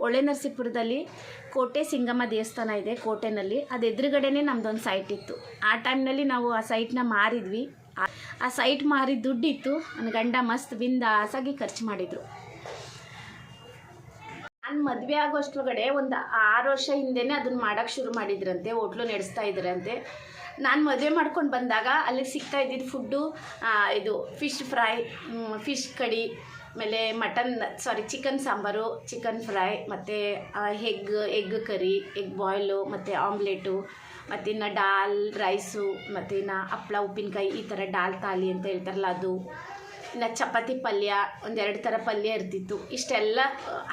ಒಳ್ಳೆ ನರಸೀಪುರದಲ್ಲಿ ಕೋಟೆ ಸಿಂಗಮ್ಮ ದೇವಸ್ಥಾನ ಇದೆ ಕೋಟೆನಲ್ಲಿ. ಅದು ಎದುರುಗಡೆನೇ ನಮ್ಮದೊಂದು ಸೈಟ್ ಇತ್ತು. ಆ ಟೈಮ್ನಲ್ಲಿ ನಾವು ಆ ಸೈಟ್ನ ಮಾರಿದ್ವಿ. ಆ- ಸೈಟ್ ಮಾರಿದ ದುಡ್ಡಿತ್ತು. ನನ್ನ ಗಂಡ ಮಸ್ತ್ ಬಿಂದಾಸಾಗಿ ಖರ್ಚು ಮಾಡಿದರು. ನಾನು ಮದುವೆ ಆಗೋಷ್ಟ್ರೊಳಗಡೆ ಒಂದು ಆರು ವರ್ಷ ಹಿಂದೆನೇ ಅದನ್ನ ಮಾಡೋಕ್ಕೆ ಶುರು ಮಾಡಿದ್ರಂತೆ, ಹೋಟ್ಲು ನಡೆಸ್ತಾ ಇದ್ರಂತೆ. ನಾನು ಮದುವೆ ಮಾಡ್ಕೊಂಡು ಬಂದಾಗ ಅಲ್ಲಿಗೆ ಸಿಗ್ತಾ ಇದ್ದಿದ್ದು ಫುಡ್ಡು ಇದು ಫಿಶ್ ಫ್ರೈ ಫಿಶ್ ಕಡಿ ಆಮೇಲೆ ಮಟನ್ ಸಾರಿ ಚಿಕನ್ ಸಾಂಬಾರು ಚಿಕನ್ ಫ್ರೈ ಮತ್ತು egg egg curry egg boil ಮತ್ತು ಆಮ್ಲೆಟು ಮತ್ತು ಇನ್ನು ಡಾಲ್ ರೈಸು ಮತ್ತು ಇನ್ನು ಹಪ್ಳ, ಉಪ್ಪಿನಕಾಯಿ ಈ ಥರ ಡಾಲ್ ತಾಲಿ ಅಂತ ಹೇಳ್ತಾರಲ್ಲ ಅದು. ಇನ್ನು ಚಪಾತಿ ಪಲ್ಯ, ಒಂದೆರಡು ಥರ ಪಲ್ಯ ಇರ್ತಿತ್ತು. ಇಷ್ಟೆಲ್ಲ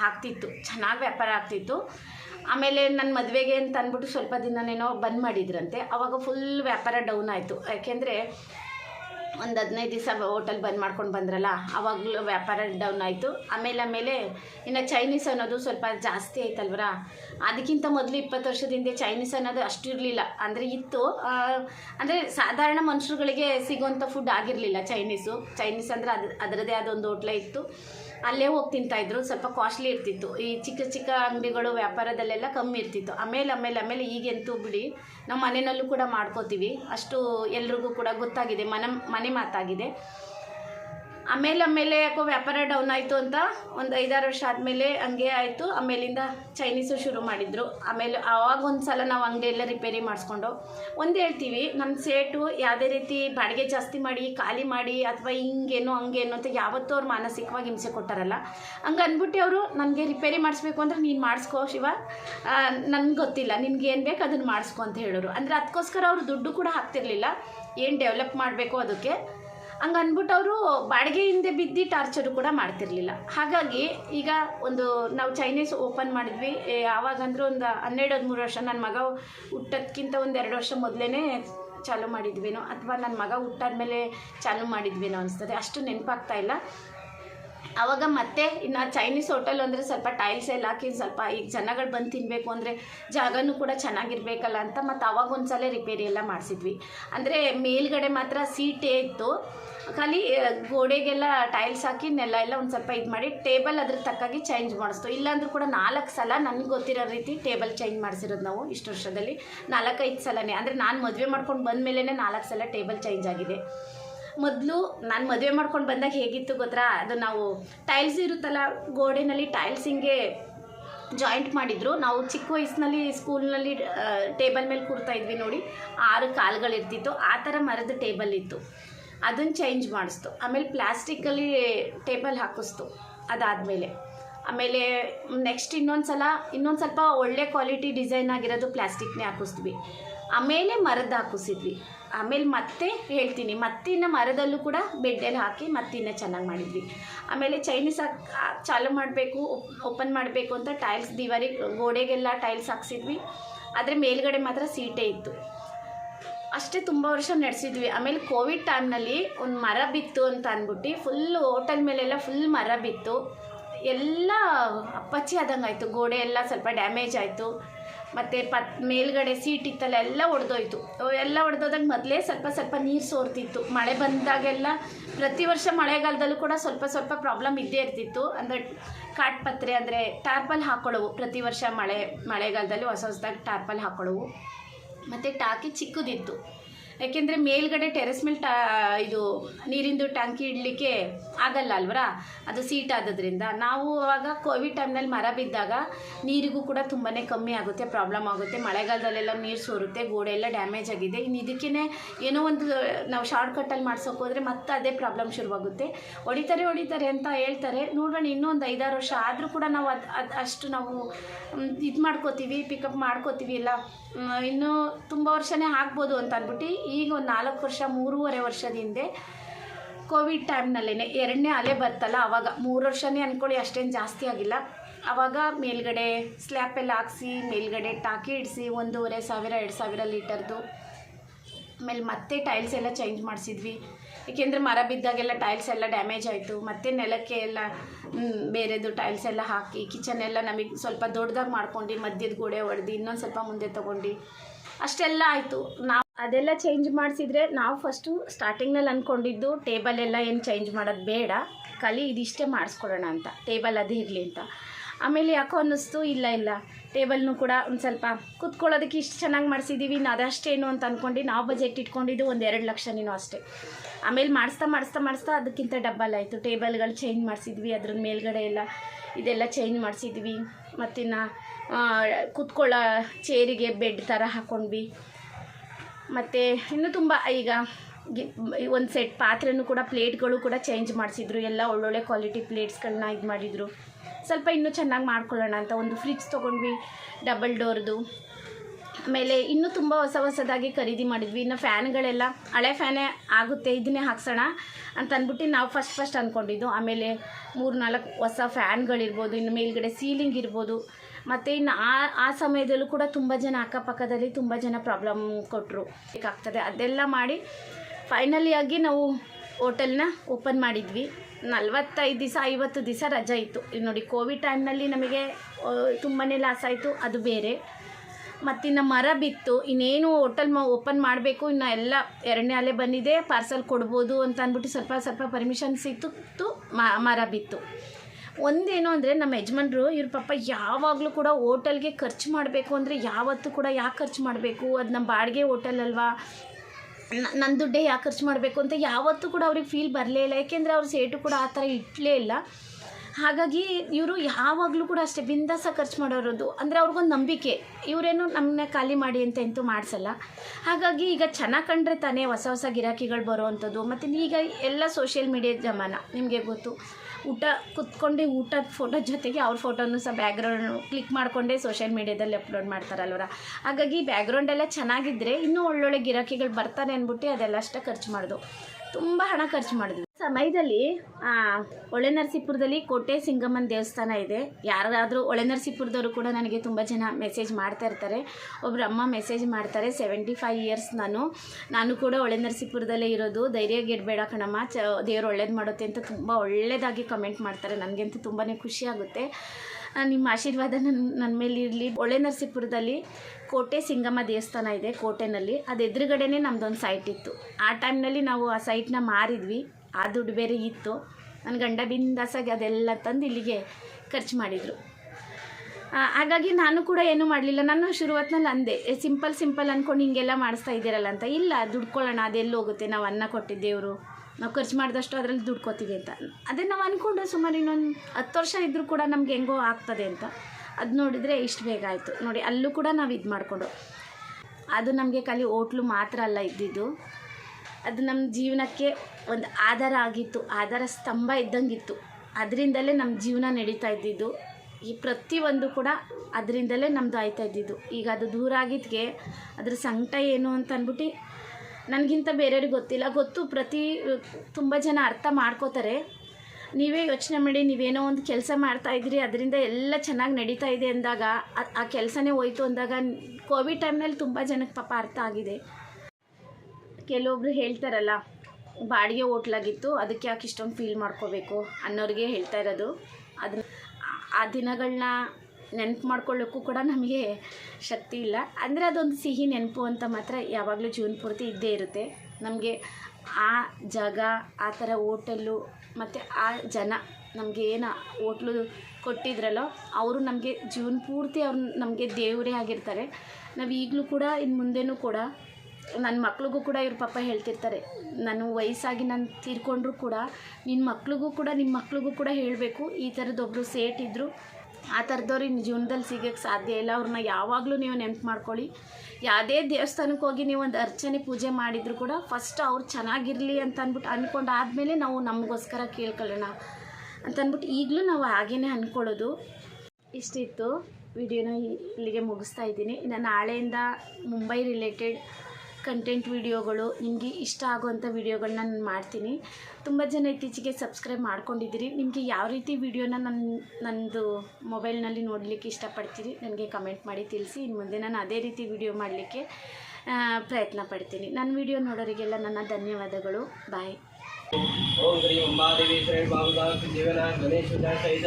ಆಗ್ತಿತ್ತು. ಚೆನ್ನಾಗಿ ವ್ಯಾಪಾರ ಆಗ್ತಿತ್ತು. ಆಮೇಲೆ ನನ್ನ ಮದುವೆಗೆ ಅಂತ ಅಂದ್ಬಿಟ್ಟು ಸ್ವಲ್ಪ ದಿನನೇನೋ ಬಂದ್ ಮಾಡಿದ್ರಂತೆ. ಅವಾಗ ಫುಲ್ ವ್ಯಾಪಾರ ಡೌನ್ ಆಯಿತು. ಯಾಕೆಂದರೆ ಒಂದು ಹದಿನೈದು ದಿವಸ ಹೋಟೆಲ್ ಬಂದ್ ಮಾಡ್ಕೊಂಡು ಬಂದ್ರಲ್ಲ ಆವಾಗಲೂ ವ್ಯಾಪಾರ ಡೌನ್ ಆಯಿತು. ಆಮೇಲೆ ಆಮೇಲೆ ಇನ್ನು ಚೈನೀಸ್ ಅನ್ನೋದು ಸ್ವಲ್ಪ ಜಾಸ್ತಿ ಆಯ್ತಲ್ವರ? ಅದಕ್ಕಿಂತ ಮೊದಲು ಇಪ್ಪತ್ತು ವರ್ಷದ ಹಿಂದೆ ಚೈನೀಸ್ ಅನ್ನೋದು ಅಷ್ಟು ಇರಲಿಲ್ಲ. ಅಂದರೆ ಇತ್ತು ಅಂದರೆ ಸಾಧಾರಣ ಮನುಷ್ಯರುಗಳಿಗೆ ಸಿಗುವಂಥ ಫುಡ್ ಆಗಿರಲಿಲ್ಲ ಚೈನೀಸು ಚೈನೀಸ್ ಅಂದರೆ ಅದು ಅದರದೇ ಆದ ಒಂದು ಹೋಟ್ಲ ಇತ್ತು. ಅಲ್ಲೇ ಹೋಗಿ ತಿಂತಾಯಿದ್ರು ಸ್ವಲ್ಪ ಕಾಸ್ಟ್ಲಿ ಇರ್ತಿತ್ತು. ಈ ಚಿಕ್ಕ ಚಿಕ್ಕ ಅಂಗಡಿಗಳು ವ್ಯಾಪಾರದಲ್ಲೆಲ್ಲ ಕಮ್ಮಿ ಇರ್ತಿತ್ತು. ಆಮೇಲೆ ಆಮೇಲೆ ಆಮೇಲೆ ಈಗಂತೂ ಬಿಡಿ ನಮ್ಮ ಮನೆಯಲ್ಲೂ ಕೂಡ ಮಾಡ್ಕೋತೀವಿ. ಅಷ್ಟು ಎಲ್ರಿಗೂ ಕೂಡ ಗೊತ್ತಾಗಿದೆ, ಮನೆ ಮನೆ ಮಾತಾಗಿದೆ. ಆಮೇಲೆ ಆಮೇಲೆ ಯಾಕೋ ವ್ಯಾಪಾರ ಡೌನ್ ಆಯಿತು ಅಂತ ಒಂದು ಐದಾರು ವರ್ಷ ಆದಮೇಲೆ ಹಂಗೆ ಆಯಿತು. ಆಮೇಲಿಂದ ಚೈನೀಸು ಶುರು ಮಾಡಿದರು. ಆಮೇಲೆ ಆವಾಗ ಒಂದು ಸಲ ನಾವು ಅಂಗಡಿ ಎಲ್ಲ ರಿಪೇರಿ ಮಾಡಿಸ್ಕೊಂಡು, ಒಂದು ಹೇಳ್ತೀವಿ ನಮ್ಮ ಸೇಟು ಯಾವುದೇ ರೀತಿ ಬಾಡಿಗೆ ಜಾಸ್ತಿ ಮಾಡಿ, ಖಾಲಿ ಮಾಡಿ ಅಥವಾ ಹಿಂಗೇನು ಹಂಗೇನೋ ಅಂತ ಯಾವತ್ತೂ ಅವ್ರು ಮಾನಸಿಕವಾಗಿ ಹಿಂಸೆ ಕೊಟ್ಟಾರಲ್ಲ. ಹಂಗೆ ಅಂದ್ಬಿಟ್ಟು ಅವರು ನನಗೆ ರಿಪೇರಿ ಮಾಡಿಸ್ಬೇಕು ಅಂದ್ರೆ ನೀನು ಮಾಡಿಸ್ಕೋ ಶಿವ. ನನಗೆ ಗೊತ್ತಿಲ್ಲ, ನಿನ್ಗೆ ಏನು ಬೇಕು ಅದನ್ನು ಮಾಡಿಸ್ಕೊ ಅಂತ ಹೇಳೋರು. ಅಂದರೆ ಅದಕ್ಕೋಸ್ಕರ ಅವರು ದುಡ್ಡು ಕೂಡ ಹಾಕ್ತಿರ್ಲಿಲ್ಲ. ಏನು ಡೆವಲಪ್ ಮಾಡಬೇಕು ಅದಕ್ಕೆ? ಹಂಗೆ ಅಂದ್ಬಿಟ್ಟು ಅವರು ಬಾಡಿಗೆ ಹಿಂದೆ ಬಿದ್ದು ಟಾರ್ಚರು ಕೂಡ ಮಾಡ್ತಿರ್ಲಿಲ್ಲ. ಹಾಗಾಗಿ ಈಗ ಒಂದು ನಾವು ಚೈನೀಸ್ ಓಪನ್ ಮಾಡಿದ್ವಿ. ಯಾವಾಗಂದ್ರೆ ಒಂದು ಹನ್ನೆರಡು, ಹದಿಮೂರು ವರ್ಷ ನನ್ನ ಮಗ ಹುಟ್ಟೋದ್ಕಿಂತ ಒಂದು ಎರಡು ವರ್ಷ ಮೊದಲೇ ಚಾಲು ಮಾಡಿದ್ವೇನೋ, ಅಥವಾ ನನ್ನ ಮಗ ಹುಟ್ಟಾದ ಮೇಲೆ ಚಾಲು ಮಾಡಿದ್ವೇನೋ ಅನಿಸ್ತದೆ. ಅಷ್ಟು ನೆನಪಾಗ್ತಾ ಇಲ್ಲ. ಆವಾಗ ಮತ್ತೆ ಇನ್ನು ಚೈನೀಸ್ ಹೋಟೆಲ್ ಅಂದರೆ ಸ್ವಲ್ಪ ಟೈಲ್ಸ್ ಎಲ್ಲ ಹಾಕಿ ಸ್ವಲ್ಪ ಈಗ ಜನಗಳು ಬಂದು ತಿನ್ನಬೇಕು ಅಂದರೆ ಜಾಗನೂ ಕೂಡ ಚೆನ್ನಾಗಿರ್ಬೇಕಲ್ಲ ಅಂತ ಮತ್ತು ಅವಾಗ ಒಂದು ಸಲ ರಿಪೇರಿ ಎಲ್ಲ ಮಾಡಿಸಿದ್ವಿ. ಅಂದರೆ ಮೇಲ್ಗಡೆ ಮಾತ್ರ ಸೀಟೇ ಇತ್ತು. ಖಾಲಿ ಗೋಡೆಗೆಲ್ಲ ಟೈಲ್ಸ್ ಹಾಕಿ ನೆಲ ಎಲ್ಲ ಒಂದು ಸ್ವಲ್ಪ ಇದು ಮಾಡಿ ಟೇಬಲ್ ಅದ್ರ ತಕ್ಕಾಗಿ ಚೇಂಜ್ ಮಾಡಿಸ್ತು. ಇಲ್ಲಾಂದ್ರೂ ಕೂಡ ನಾಲ್ಕು ಸಲ ನನಗೆ ಗೊತ್ತಿರೋ ರೀತಿ ಟೇಬಲ್ ಚೇಂಜ್ ಮಾಡಿಸಿರೋದು ನಾವು ಇಷ್ಟು ವರ್ಷದಲ್ಲಿ. ನಾಲ್ಕೈದು ಸಲನೇ. ಅಂದರೆ ನಾನು ಮದುವೆ ಮಾಡ್ಕೊಂಡು ಬಂದ ನಾಲ್ಕು ಸಲ ಟೇಬಲ್ ಚೇಂಜ್ ಆಗಿದೆ. ಮೊದಲು ನಾನು ಮದುವೆ ಮಾಡ್ಕೊಂಡು ಬಂದಾಗ ಹೇಗಿತ್ತು ಗೊತ್ತಾ? ಅದು ನಾವು ಟೈಲ್ಸ್ ಇರುತ್ತಲ್ಲ, ಗೋಡೆನಲ್ಲಿ ಟೈಲ್ಸಿಂಗೆ ಜಾಯಿಂಟ್ ಮಾಡಿದ್ರು. ನಾವು ಚಿಕ್ಕ ವಯಸ್ಸಿನಲ್ಲಿ ಸ್ಕೂಲ್ನಲ್ಲಿ ಟೇಬಲ್ ಮೇಲೆ ಕೂರ್ತಾ ಇದ್ವಿ ನೋಡಿ. ಆರು ಕಾಲುಗಳಿರ್ತಿತ್ತು. ಆ ಥರ ಮರದ ಟೇಬಲ್ ಇತ್ತು. ಅದನ್ನು ಚೇಂಜ್ ಮಾಡಿಸ್ತು. ಆಮೇಲೆ ಪ್ಲಾಸ್ಟಿಕ್ಕಲ್ಲಿ ಟೇಬಲ್ ಹಾಕಿಸ್ತು. ಅದಾದಮೇಲೆ. ಆಮೇಲೆ ನೆಕ್ಸ್ಟ್ ಇನ್ನೊಂದು ಸಲ ಇನ್ನೊಂದು ಸ್ವಲ್ಪ ಒಳ್ಳೆ ಕ್ವಾಲಿಟಿ ಡಿಸೈನ್ ಆಗಿರೋದು ಪ್ಲಾಸ್ಟಿಕ್ನೇ ಹಾಕಿಸ್ತೀವಿ ಆಮೇಲೆ ಮರದ ಹಾಕಿಸಿದ್ವಿ ಆಮೇಲೆ ಮತ್ತೆ ಹೇಳ್ತೀನಿ, ಮತ್ತಿನ್ನ ಮರದಲ್ಲೂ ಕೂಡ ಬೆಡ್ಡಲ್ಲಿ ಹಾಕಿ ಮತ್ತಿನ್ನ ಚೆನ್ನಾಗಿ ಮಾಡಿದ್ವಿ. ಆಮೇಲೆ ಚೈನೀಸ್ ಹಾಕ್ ಚಾಲು ಮಾಡಬೇಕು ಓಪನ್ ಮಾಡಬೇಕು ಅಂತ ಟೈಲ್ಸ್ ದಿವಾರಿ, ಗೋಡೆಗೆಲ್ಲ ಟೈಲ್ಸ್ ಹಾಕ್ಸಿದ್ವಿ. ಆದರೆ ಮೇಲ್ಗಡೆ ಮಾತ್ರ ಸೀಟೇ ಇತ್ತು. ಅಷ್ಟೇ ತುಂಬ ವರ್ಷ ನಡೆಸಿದ್ವಿ. ಆಮೇಲೆ ಕೋವಿಡ್ ಟೈಮ್ನಲ್ಲಿ ಒಂದು ಮರ ಬಿತ್ತು ಅಂತ ಅಂದ್ಬಿಟ್ಟು ಫುಲ್ ಹೋಟೆಲ್ ಮೇಲೆಲ್ಲ ಫುಲ್ ಮರ ಬಿತ್ತು. ಎಲ್ಲ ಅಪ್ಪಚ್ಚಿ ಆದಂಗೆ ಆಯಿತು. ಗೋಡೆ ಎಲ್ಲ ಸ್ವಲ್ಪ ಡ್ಯಾಮೇಜ್ ಆಯಿತು. ಮತ್ತು ಪತ್ ಮೇಲ್ಗಡೆ ಸೀಟ್ ಇತ್ತಲ್ಲ, ಎಲ್ಲ ಒಡೆದೋಯ್ತು. ಎಲ್ಲ ಒಡೆದೋದಾಗ ಮೊದಲೇ ಸ್ವಲ್ಪ ಸ್ವಲ್ಪ ನೀರು ಸೋರ್ತಿತ್ತು. ಮಳೆ ಬಂದಾಗೆಲ್ಲ ಪ್ರತಿ ವರ್ಷ ಮಳೆಗಾಲದಲ್ಲೂ ಕೂಡ ಸ್ವಲ್ಪ ಸ್ವಲ್ಪ ಪ್ರಾಬ್ಲಮ್ ಇದ್ದೇ ಇರ್ತಿತ್ತು. ಅಂದರೆ ಕಾಟ್ಪತ್ರೆ ಅಂದರೆ ಟಾರ್ಪಲ್ ಹಾಕೊಳ್ಳೋವು. ಪ್ರತಿ ವರ್ಷ ಮಳೆ ಮಳೆಗಾಲದಲ್ಲಿ ಹೊಸ ಹೊಸದಾಗಿ ಟಾರ್ಪಲ್ ಹಾಕೊಳ್ಳೋವು. ಮತ್ತು ಟಾಕಿ ಚಿಕ್ಕದಿತ್ತು. ಯಾಕೆಂದರೆ ಮೇಲ್ಗಡೆ ಟೆರೆಸ್ ಮೇಲೆ ಟಾ, ಇದು ನೀರಿಂದು ಟ್ಯಾಂಕಿ ಇಡಲಿಕ್ಕೆ ಆಗಲ್ಲ ಅಲ್ವರ? ಅದು ಸೀಟ್ ಆದದ್ರಿಂದ. ನಾವು ಅವಾಗ ಕೋವಿಡ್ ಟೈಮ್ನಲ್ಲಿ ಮರ ಬಿದ್ದಾಗ ನೀರಿಗೂ ಕೂಡ ತುಂಬಾ ಕಮ್ಮಿ ಆಗುತ್ತೆ ಪ್ರಾಬ್ಲಮ್ ಆಗುತ್ತೆ. ಮಳೆಗಾಲದಲ್ಲೆಲ್ಲ ನೀರು ಸೋರುತ್ತೆ ಗೋಡೆ ಎಲ್ಲ ಡ್ಯಾಮೇಜ್ ಆಗಿದೆ. ಇನ್ನು ಇದಕ್ಕೇ ಏನೋ ಒಂದು ನಾವು ಶಾರ್ಟ್ಕಟ್ಟಲ್ಲಿ ಮಾಡ್ಸೋಕೆ ಹೋದರೆ ಮತ್ತೆ ಅದೇ ಪ್ರಾಬ್ಲಮ್ ಶುರುವಾಗುತ್ತೆ. ಹೊಡಿತಾರೆ ಹೊಡಿತಾರೆ ಅಂತ ಹೇಳ್ತಾರೆ. ನೋಡೋಣ ಇನ್ನೂ ಒಂದು ಐದಾರು ವರ್ಷ ಆದರೂ ಕೂಡ ನಾವು ಅದು ಅದು ಅಷ್ಟು ನಾವು ಇದು ಮಾಡ್ಕೋತೀವಿ ಪಿಕಪ್ ಮಾಡ್ಕೋತೀವಿ ಎಲ್ಲ. ಇನ್ನೂ ತುಂಬ ವರ್ಷನೇ ಆಗ್ಬೋದು ಅಂತ ಅಂದ್ಬಿಟ್ಟು ಈಗ ಒಂದು ನಾಲ್ಕು ವರ್ಷ, ಮೂರುವರೆ ವರ್ಷದ ಹಿಂದೆ ಕೋವಿಡ್ ಟೈಮ್ನಲ್ಲೇ ಎರಡನೇ ಅಲೆ ಬರ್ತಲ್ಲ ಆವಾಗ ಮೂರು ವರ್ಷನೇ ಅಂದ್ಕೊಳ್ಳಿ ಅಷ್ಟೇನು ಜಾಸ್ತಿ ಆಗಿಲ್ಲ. ಆವಾಗ ಮೇಲ್ಗಡೆ ಸ್ಲ್ಯಾಪ್ ಎಲ್ಲ ಹಾಕ್ಸಿ, ಮೇಲ್ಗಡೆ ಟಾಕಿ ಇಡಿಸಿ, ಒಂದೂವರೆ ಸಾವಿರ, ಎರಡು ಸಾವಿರ ಲೀಟರ್ದು. ಆಮೇಲೆ ಮತ್ತೆ ಟೈಲ್ಸ್ ಎಲ್ಲ ಚೇಂಜ್ ಮಾಡಿಸಿದ್ವಿ. ಏಕೆಂದರೆ ಮರ ಬಿದ್ದಾಗೆಲ್ಲ ಟೈಲ್ಸ್ ಎಲ್ಲ ಡ್ಯಾಮೇಜ್ ಆಯಿತು. ಮತ್ತೆ ನೆಲಕ್ಕೆ ಎಲ್ಲ ಬೇರೆದು ಟೈಲ್ಸ್ ಎಲ್ಲ ಹಾಕಿ ಕಿಚನ್ ಎಲ್ಲ ನಮಗೆ ಸ್ವಲ್ಪ ದೊಡ್ಡದಾಗಿ ಮಾಡ್ಕೊಂಡು, ಮಧ್ಯದ ಗೋಡೆ ಹೊಡೆದು ಇನ್ನೊಂದು ಸ್ವಲ್ಪ ಮುಂದೆ ತೊಗೊಂಡು. ಅಷ್ಟೆಲ್ಲ ಆಯಿತು. ನಾವು ಅದೆಲ್ಲ ಚೇಂಜ್ ಮಾಡಿಸಿದ್ರೆ ನಾವು ಫಸ್ಟು ಸ್ಟಾರ್ಟಿಂಗ್ನಲ್ಲಿ ಅಂದ್ಕೊಂಡಿದ್ದು ಟೇಬಲ್ ಎಲ್ಲ ಏನು ಚೇಂಜ್ ಮಾಡೋದು ಬೇಡ. ಕಲಿ ಇದಿಷ್ಟೇ ಮಾಡಿಸ್ಕೊಡೋಣ ಅಂತ. ಟೇಬಲ್ ಅದೇ ಇರಲಿ ಅಂತ. ಆಮೇಲೆ ಯಾಕೋ ಅನ್ನಿಸ್ತು, ಇಲ್ಲ ಇಲ್ಲ. ಟೇಬಲ್ನು ಕೂಡ ಒಂದು ಸ್ವಲ್ಪ ಕುತ್ಕೊಳ್ಳೋದಕ್ಕೆ ಇಷ್ಟು ಚೆನ್ನಾಗಿ ಮಾಡಿಸಿದ್ದೀವಿ ಅದಷ್ಟೇನು ಅಂತ ಅಂದ್ಕೊಂಡು ನಾವು ಬಜೆಟ್ ಇಟ್ಕೊಂಡಿದ್ದು ಒಂದು ಎರಡು ಲಕ್ಷನೇನೋ ಅಷ್ಟೇ. ಆಮೇಲೆ ಮಾಡಿಸ್ತಾ ಮಾಡಿಸ್ತಾ ಮಾಡಿಸ್ತಾ ಅದಕ್ಕಿಂತ ಡಬ್ಬಲ್ ಆಯಿತು. ಟೇಬಲ್ಗಳು ಚೇಂಜ್ ಮಾಡಿಸಿದ್ವಿ ಅದ್ರ ಮೇಲ್ಗಡೆ ಎಲ್ಲ ಇದೆಲ್ಲ ಚೇಂಜ್ ಮಾಡಿಸಿದ್ವಿ. ಮತ್ತಿನ್ನು ಕುತ್ಕೊಳ್ಳೋ ಚೇರಿಗೆ ಬೆಡ್ ಥರ ಹಾಕೊಂಡ್ವಿ. ಮತ್ತು ಇನ್ನೂ ತುಂಬ ಈಗ ಒಂದು ಸೆಟ್ ಪಾತ್ರೆನೂ ಕೂಡ ಪ್ಲೇಟ್ಗಳು ಕೂಡ ಚೇಂಜ್ ಮಾಡಿಸಿದ್ರು. ಎಲ್ಲ ಒಳ್ಳೊಳ್ಳೆ ಕ್ವಾಲಿಟಿ ಪ್ಲೇಟ್ಸ್ಗಳನ್ನ ಇದು ಮಾಡಿದರು. ಸ್ವಲ್ಪ ಇನ್ನೂ ಚೆನ್ನಾಗಿ ಮಾಡ್ಕೊಳ್ಳೋಣ ಅಂತ ಒಂದು ಫ್ರಿಜ್ ತೊಗೊಂಡ್ವಿ ಡಬಲ್ ಡೋರ್ದು. ಆಮೇಲೆ ಇನ್ನೂ ತುಂಬ ಹೊಸ ಹೊಸದಾಗಿ ಖರೀದಿ ಮಾಡಿದ್ವಿ. ಇನ್ನು ಫ್ಯಾನ್ಗಳೆಲ್ಲ, ಹಳೆ ಫ್ಯಾನೇ ಆಗುತ್ತೆ, ಇದನ್ನೇ ಹಾಕ್ಸೋಣ ಅಂತ ಅಂದ್ಬಿಟ್ಟು ನಾವು ಫಸ್ಟ್ ಫಸ್ಟ್ ಅಂದ್ಕೊಂಡಿದ್ದು ಆಮೇಲೆ ಮೂರು ನಾಲ್ಕು ಹೊಸ ಫ್ಯಾನ್ಗಳಿರ್ಬೋದು, ಇನ್ನು ಮೇಲ್ಗಡೆ ಸೀಲಿಂಗ್ ಇರ್ಬೋದು. ಮತ್ತು ಇನ್ನು ಆ ಆ ಸಮಯದಲ್ಲೂ ಕೂಡ ತುಂಬ ಜನ ಅಕ್ಕಪಕ್ಕದಲ್ಲಿ ತುಂಬ ಜನ ಪ್ರಾಬ್ಲಮ್ ಕೊಟ್ಟರು ಬೇಕಾಗ್ತದೆ ಅದೆಲ್ಲ ಮಾಡಿ ಫೈನಲಿ ಆಗಿ ನಾವು ಹೋಟೆಲ್ನ ಓಪನ್ ಮಾಡಿದ್ವಿ. ನಲ್ವತ್ತೈದು ದಿವಸ ಐವತ್ತು ದಿವಸ ರಜೆ ಇತ್ತು. ಇಲ್ಲಿ ನೋಡಿ ಕೋವಿಡ್ ಟೈಮ್ನಲ್ಲಿ ನಮಗೆ ತುಂಬಾ ಲಾಸ್ ಆಯಿತು. ಅದು ಬೇರೆ. ಮತ್ತಿನ್ನು ಮರ ಬಿತ್ತು. ಇನ್ನೇನು ಹೋಟೆಲ್ ಮ ಓಪನ್ ಮಾಡಬೇಕು. ಇನ್ನು ಎಲ್ಲ ಎರಡನೇ ಅಲೆ ಬಂದಿದೆ. ಪಾರ್ಸಲ್ ಕೊಡ್ಬೋದು ಅಂತ ಅಂದ್ಬಿಟ್ಟು ಸ್ವಲ್ಪ ಸ್ವಲ್ಪ ಪರ್ಮಿಷನ್ ಸಿಕ್ತು ಮರ ಬಿತ್ತು. ಒಂದೇನು ಅಂದರೆ ನಮ್ಮ ಯಜಮಾನ್ರು, ಇವ್ರ ಪಾಪ ಯಾವಾಗಲೂ ಕೂಡ ಓಟೆಲ್ಗೆ ಖರ್ಚು ಮಾಡಬೇಕು ಅಂದರೆ ಯಾವತ್ತೂ ಕೂಡ ಯಾಕೆ ಖರ್ಚು ಮಾಡಬೇಕು? ಅದು ನಮ್ಮ ಬಾಡಿಗೆ ಓಟೆಲ್ ಅಲ್ವಾ? ನನ್ನ ದುಡ್ಡೇ ಯಾಕೆ ಖರ್ಚು ಮಾಡಬೇಕು ಅಂತ ಯಾವತ್ತೂ ಕೂಡ ಅವ್ರಿಗೆ ಫೀಲ್ ಬರಲೇ ಇಲ್ಲ. ಯಾಕೆಂದರೆ ಅವ್ರ ಸೇಟು ಕೂಡ ಆ ಥರ ಇಟ್ಟಲೇ ಇಲ್ಲ. ಹಾಗಾಗಿ ಇವರು ಯಾವಾಗಲೂ ಕೂಡ ಅಷ್ಟೇ ಬಿಂದಾಸ ಖರ್ಚು ಮಾಡೋರದು. ಅಂದರೆ ಅವ್ರಿಗೊಂದು ನಂಬಿಕೆ. ಇವರೇನು ನಮ್ಮನ್ನ ಖಾಲಿ ಮಾಡಿ ಅಂತ ಎಂತೂ ಮಾಡಿಸಲ್ಲ. ಹಾಗಾಗಿ ಈಗ ಚೆನ್ನಾಗಿ ಕಂಡ್ರೆ ತಾನೇ ಹೊಸ ಹೊಸ ಗಿರಾಕಿಗಳು ಬರೋ ಅಂಥದ್ದು ಮತ್ತು ಈಗ ಎಲ್ಲ ಸೋಷಿಯಲ್ ಮೀಡಿಯಾ ಜಮಾನ, ನಿಮಗೆ ಗೊತ್ತು. ಊಟ ಕುತ್ಕೊಂಡು ಊಟದ ಫೋಟೋ ಜೊತೆಗೆ ಅವ್ರ ಫೋಟೋನು ಸಹ ಬ್ಯಾಕ್ಗ್ರೌಂಡ್ ಕ್ಲಿಕ್ ಮಾಡಿಕೊಂಡೇ ಸೋಷಿಯಲ್ ಮೀಡ್ಯಾದಲ್ಲಿ ಅಪ್ಲೋಡ್ ಮಾಡ್ತಾರಲ್ವರ? ಹಾಗಾಗಿ ಬ್ಯಾಕ್ಗ್ರೌಂಡ್ ಎಲ್ಲ ಚೆನ್ನಾಗಿದ್ದರೆ ಇನ್ನೂ ಒಳ್ಳೊಳ್ಳೆ ಗಿರಾಕಿಗಳು ಬರ್ತಾರೆ ಅಂದ್ಬಿಟ್ಟು ಅದೆಲ್ಲ ಅಷ್ಟೇ ಖರ್ಚು ಮಾಡೋದು. ತುಂಬ ಹಣ ಖರ್ಚು ಮಾಡಿದ್ವಿ ಸಮಯದಲ್ಲಿ ಒಳೆ ನರಸೀಪುರದಲ್ಲಿ ಕೋಟೆ ಸಿಂಗಮ್ಮನ ದೇವಸ್ಥಾನ ಇದೆ. ಯಾರಾದರೂ ಒಳೆ ನರಸೀಪುರದವರು ಕೂಡ ನನಗೆ ತುಂಬ ಜನ ಮೆಸೇಜ್ ಮಾಡ್ತಾ ಇರ್ತಾರೆ. ಒಬ್ಬರು ಅಮ್ಮ ಮೆಸೇಜ್ ಮಾಡ್ತಾರೆ ಸೆವೆಂಟಿ ಫೈವ್ ಇಯರ್ಸ್ ನಾನು. ನಾನು ಕೂಡ ಒಳೆ ನರಸೀಪುರದಲ್ಲೇ ಇರೋದು. ಧೈರ್ಯ ಗೆಡಬೇಡ ಕಣಮ್ಮ. ಚ, ದೇವ್ರು ಒಳ್ಳೇದು ಮಾಡುತ್ತೆ ಅಂತ ತುಂಬ ಒಳ್ಳೆಯದಾಗಿ ಕಮೆಂಟ್ ಮಾಡ್ತಾರೆ. ನನಗಂತೂ ತುಂಬಾ ಖುಷಿ ಆಗುತ್ತೆ. ನಿಮ್ಮ ಆಶೀರ್ವಾದ ನನ್ನ ನನ್ನ ಮೇಲೆ ಇರಲಿ. ಒಳೆ ನರಸೀಪುರದಲ್ಲಿ ಕೋಟೆ ಸಿಂಗಮ್ಮ ದೇವಸ್ಥಾನ ಇದೆ, ಕೋಟೆನಲ್ಲಿ. ಅದು ಎದುರುಗಡೆನೇ ನಮ್ಮದೊಂದು ಸೈಟ್ ಇತ್ತು. ಆ ಟೈಮ್ನಲ್ಲಿ ನಾವು ಆ ಸೈಟ್ನ ಮಾರಿದ್ವಿ. ಆ ದುಡ್ಡು ಬೇರೆ ಇತ್ತು. ನನ್ನ ಗಂಡ ಬಿಂದಾಸಾಗಿ ಅದೆಲ್ಲ ತಂದು ಇಲ್ಲಿಗೆ ಖರ್ಚು ಮಾಡಿದರು. ಹಾಗಾಗಿ ನಾನು ಕೂಡ ಏನು ಮಾಡಲಿಲ್ಲ. ನಾನು ಶುರುವತ್ನಲ್ಲಿ ಅಂದೆ ಸಿಂಪಲ್ ಸಿಂಪಲ್ ಅಂದ್ಕೊಂಡು ಹಿಂಗೆಲ್ಲ ಮಾಡಿಸ್ತಾ ಇದ್ದೀರಲ್ಲ ಅಂತ. ಇಲ್ಲ, ದುಡ್ಕೊಳ್ಳೋಣ ಅದೆಲ್ಲಿ ಹೋಗುತ್ತೆ? ನಾವು ಅನ್ನ ಕೊಟ್ಟಿದ್ದೇವರು ನಾವು ಖರ್ಚು ಮಾಡಿದಷ್ಟು ಅದರಲ್ಲಿ ದುಡ್ಕೋತೀವಿ ಅಂತ. ಅದೇ ನಾವು ಅಂದ್ಕೊಂಡು ಸುಮಾರು ಇನ್ನೊಂದು ಹತ್ತು ವರ್ಷ ಇದ್ದರೂ ಕೂಡ ನಮ್ಗೆ ಹೆಂಗೋ ಆಗ್ತದೆ ಅಂತ. ಅದು ನೋಡಿದರೆ ಇಷ್ಟು ಬೇಗ ಆಯಿತು. ನೋಡಿ, ಅಲ್ಲೂ ಕೂಡ ನಾವು ಇದು ಮಾಡಿಕೊಂಡು ಅದು ನಮಗೆ ಖಾಲಿ ಹೋಟ್ಲು ಮಾತ್ರ ಅಲ್ಲ ಇದ್ದಿದ್ದು. ಅದು ನಮ್ಮ ಜೀವನಕ್ಕೆ ಒಂದು ಆಧಾರ ಆಗಿತ್ತು, ಆಧಾರ ಸ್ತಂಭ ಇದ್ದಂಗಿತ್ತು. ಅದರಿಂದಲೇ ನಮ್ಮ ಜೀವನ ನಡೀತಾ ಇದ್ದಿದ್ದು. ಈ ಪ್ರತಿಯೊಂದು ಕೂಡ ಅದರಿಂದಲೇ ನಮ್ಮದು ಆಯ್ತಾ ಇದ್ದಿದ್ದು. ಈಗ ಅದು ದೂರ ಆಗಿದ್ದಕ್ಕೆ ಅದ್ರ ಸಂಕಟ ಏನು ಅಂತ ಅಂದ್ಬಿಟ್ಟು ನನಗಿಂತ ಬೇರೆಯವ್ರಿಗೆ ಗೊತ್ತಿಲ್ಲ. ಗೊತ್ತು ಪ್ರತಿ ತುಂಬ ಜನ ಅರ್ಥ ಮಾಡ್ಕೋತಾರೆ. ನೀವೇ ಯೋಚನೆ ಮಾಡಿ, ನೀವೇನೋ ಒಂದು ಕೆಲಸ ಮಾಡ್ತಾ ಇದ್ದೀರಿ, ಅದರಿಂದ ಎಲ್ಲ ಚೆನ್ನಾಗಿ ನಡೀತಾ ಇದೆ ಅಂದಾಗ ಆ ಕೆಲಸನೇ ಹೋಯ್ತು ಅಂದಾಗ, ಕೋವಿಡ್ ಟೈಮ್ನಲ್ಲಿ ತುಂಬ ಜನಕ್ಕೆ ಪಾಪ ಅರ್ಥ ಆಗಿದೆ. ಕೆಲವೊಬ್ರು ಹೇಳ್ತಾರಲ್ಲ, ಬಾಡಿಗೆ ಹೋಟ್ಲಾಗಿತ್ತು, ಅದಕ್ಕೆ ಯಾಕೆ ಇಷ್ಟೊಂದು ಫೀಲ್ ಮಾಡ್ಕೋಬೇಕು ಅನ್ನೋರಿಗೆ ಹೇಳ್ತಾ ಇರೋದು. ಆ- ಆ ದಿನಗಳನ್ನ ನೆನಪು ಮಾಡ್ಕೊಳ್ಳೋಕ್ಕೂ ಕೂಡ ನಮಗೆ ಶಕ್ತಿ ಇಲ್ಲ. ಅಂದರೆ ಅದೊಂದು ಸಿಹಿ ನೆನಪು ಅಂತ ಮಾತ್ರ ಯಾವಾಗಲೂ ಜೀವನ ಪೂರ್ತಿ ಇದ್ದೇ ಇರುತ್ತೆ. ನಮಗೆ ಆ ಜಾಗ, ಆ ಥರ ಹೋಟೆಲ್ಲು ಮತ್ತು ಆ ಜನ ನಮಗೆ ಏನು ಹೋಟ್ಲು ಕೊಟ್ಟಿದ್ರಲ್ಲೋ, ಅವರು ನಮಗೆ ಜೀವನ ಪೂರ್ತಿ ಅವ್ರು ನಮಗೆ ದೇವರೇ ಆಗಿರ್ತಾರೆ. ನಾವು ಈಗಲೂ ಕೂಡ ಇನ್ನು ಮುಂದೆನೂ ಕೂಡ ನನ್ನ ಮಕ್ಳಿಗೂ ಕೂಡ ಇವ್ರ ಪಾಪ ಹೇಳ್ತಿರ್ತಾರೆ. ನಾನು ವಯಸ್ಸಾಗಿ ನಾನು ತೀರ್ಕೊಂಡ್ರು ಕೂಡ ನಿನ್ನ ಮಕ್ಳಿಗೂ ಕೂಡ ನಿಮ್ಮ ಮಕ್ಳಿಗೂ ಕೂಡ ಹೇಳಬೇಕು. ಈ ಥರದೊಬ್ಬರು ಸೇಟ್ ಇದ್ದರು ಆ ಥರದವ್ರು ಇನ್ನು ಜೀವನದಲ್ಲಿ ಸಿಗೋಕ್ಕೆ ಸಾಧ್ಯ ಇಲ್ಲ. ಅವ್ರನ್ನ ಯಾವಾಗಲೂ ನೀವು ನೆನಪು ಮಾಡ್ಕೊಳ್ಳಿ. ಯಾವುದೇ ದೇವಸ್ಥಾನಕ್ಕೆ ಹೋಗಿ ನೀವು ಒಂದು ಅರ್ಚನೆ ಪೂಜೆ ಮಾಡಿದ್ರು ಕೂಡ ಫಸ್ಟ್ ಅವ್ರು ಚೆನ್ನಾಗಿರಲಿ ಅಂತ ಅಂದ್ಬಿಟ್ಟು ಅಂದ್ಕೊಂಡು ಆದಮೇಲೆ ನಾವು ನಮಗೋಸ್ಕರ ಕೇಳ್ಕೊಳ್ಳೋಣ ಅಂತ ಅಂದ್ಬಿಟ್ಟು ಈಗಲೂ ನಾವು ಹಾಗೇ ಅಂದ್ಕೊಳ್ಳೋದು ಇಷ್ಟಿತ್ತು. ವಿಡಿಯೋನ ಇಲ್ಲಿಗೆ ಮುಗಿಸ್ತಾ ಇದ್ದೀನಿ. ಇನ್ನು ನಾಳೆಯಿಂದ ಮುಂಬೈ ರಿಲೇಟೆಡ್ ಕಂಟೆಂಟ್ ವಿಡಿಯೋಗಳು ನಿಮಗೆ ಇಷ್ಟ ಆಗುವಂಥ ವಿಡಿಯೋಗಳನ್ನ ನಾನು ಮಾಡ್ತೀನಿ. ತುಂಬ ಜನ ಇತ್ತೀಚೆಗೆ ಸಬ್ಸ್ಕ್ರೈಬ್ ಮಾಡ್ಕೊಂಡಿದ್ದೀರಿ. ನಿಮಗೆ ಯಾವ ರೀತಿ ವಿಡಿಯೋನ ನನ್ನ ನನ್ನದು ಮೊಬೈಲ್ನಲ್ಲಿ ನೋಡಲಿಕ್ಕೆ ಇಷ್ಟಪಡ್ತೀರಿ, ನನಗೆ ಕಮೆಂಟ್ ಮಾಡಿ ತಿಳಿಸಿ. ಇನ್ನು ಮುಂದೆ ನಾನು ಅದೇ ರೀತಿ ವಿಡಿಯೋ ಮಾಡಲಿಕ್ಕೆ ಪ್ರಯತ್ನ ಪಡ್ತೀನಿ. ನನ್ನ ವಿಡಿಯೋ ನೋಡೋರಿಗೆಲ್ಲ ನನ್ನ ಧನ್ಯವಾದಗಳು. ಬಾಯ್ ಓಂ ಶ್ರೀ ಶ್ರೀ ಬಾಬುದಾಸ್ ಜೀವನ ಸಹಿತ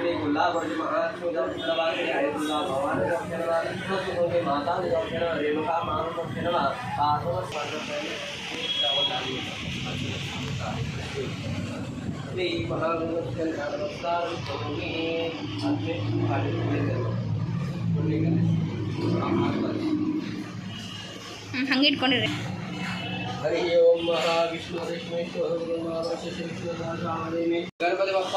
ಶ್ರೀ ಗುಲ್ಲಾಬರ್ಜಿ ಮಹಾಲಕ್ಷ್ಮಿ ದರ್ಶನ ಹರಿದುಲ್ಲಾ ಭವಾನಿ ದರ್ಶನ ಮಾತಾ ದರ್ಶನ ರೇಣುಕಾ ಮಾನ ದರ್ಶನ ಆಸವ ಸ್ಪರ್ಶ ಶ್ರೀ ಮಹಾಗಣಪತಿಯ ನಮಸ್ಕಾರ ಕರೋಮಿ ಅದ್ಮೆ ಹಂಗೆ ಇಟ್ಕೊಂಡಿರಿ ಹರಿ ಓಂ ಮಹಾವಿಷ್ಣು ವಿಷ್ಣುವೇಶ್ವರ ಗಣಪತಿ ಬಪ್ಪ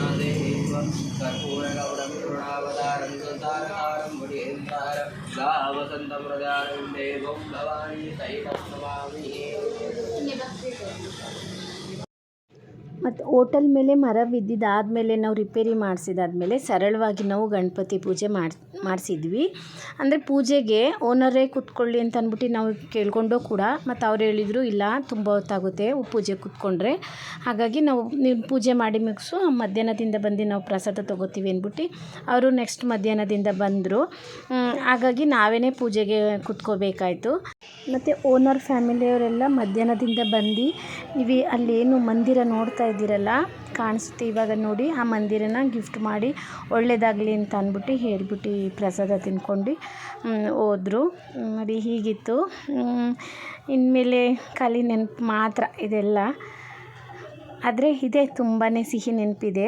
सा वसन्तमृदारुण्डे भवानी सैवस्वामी ಮತ್ತು ಹೋಟೆಲ್ ಮೇಲೆ ಮರ ಬಿದ್ದಿದ್ದಾದಮೇಲೆ ನಾವು ರಿಪೇರಿ ಮಾಡಿಸಿದಾದ್ಮೇಲೆ ಸರಳವಾಗಿ ನಾವು ಗಣಪತಿ ಪೂಜೆ ಮಾಡಿ, ಮಾಡಿಸಿದ್ವಿ. ಅಂದರೆ ಪೂಜೆಗೆ ಓನರೇ ಕೂತ್ಕೊಳ್ಳಿ ಅಂತ ಅಂದ್ಬಿಟ್ಟು ನಾವು ಕೇಳ್ಕೊಂಡು ಕೂಡ ಮತ್ತು ಅವ್ರು ಹೇಳಿದರು, ಇಲ್ಲ, ತುಂಬ ಹೊತ್ತಾಗುತ್ತೆ ಪೂಜೆ ಕೂತ್ಕೊಂಡ್ರೆ. ಹಾಗಾಗಿ ನಾವು ನೀವು ಪೂಜೆ ಮಾಡಿ ಮುಗಿಸು, ಮಧ್ಯಾಹ್ನದಿಂದ ಬಂದು ನಾವು ಪ್ರಸಾದ ತೊಗೋತೀವಿ ಅಂದ್ಬಿಟ್ಟು ಅವರು ನೆಕ್ಸ್ಟ್ ಮಧ್ಯಾಹ್ನದಿಂದ ಬಂದರು. ಹಾಗಾಗಿ ನಾವೇ ಪೂಜೆಗೆ ಕೂತ್ಕೋಬೇಕಾಯಿತು. ಮತ್ತು ಓನರ್ ಫ್ಯಾಮಿಲಿಯವರೆಲ್ಲ ಮಧ್ಯಾಹ್ನದಿಂದ ಬಂದು ನೀವು ಅಲ್ಲೇನು ಮಂದಿರ ನೋಡ್ತಾ ಇದ್ದೀರಲ್ಲ, ಕಾಣಿಸುತ್ತೆ ಇವಾಗ ನೋಡಿ, ಆ ಮಂದಿರನ ಗಿಫ್ಟ್ ಮಾಡಿ ಒಳ್ಳೇದಾಗಲಿ ಅಂತ ಅಂದ್ಬಿಟ್ಟು ಹೇಳ್ಬಿಟ್ಟು ಪ್ರಸಾದ ತಿನ್ಕೊಂಡು ಹೋದರು. ನೋಡಿ ಹೀಗಿತ್ತು. ಇನ್ಮೇಲೆ ಖಾಲಿ ನೆನಪು ಮಾತ್ರ ಇದೆಲ್ಲ. ಆದರೆ ಇದೆ ತುಂಬಾ ಸಿಹಿ ನೆನಪಿದೆ.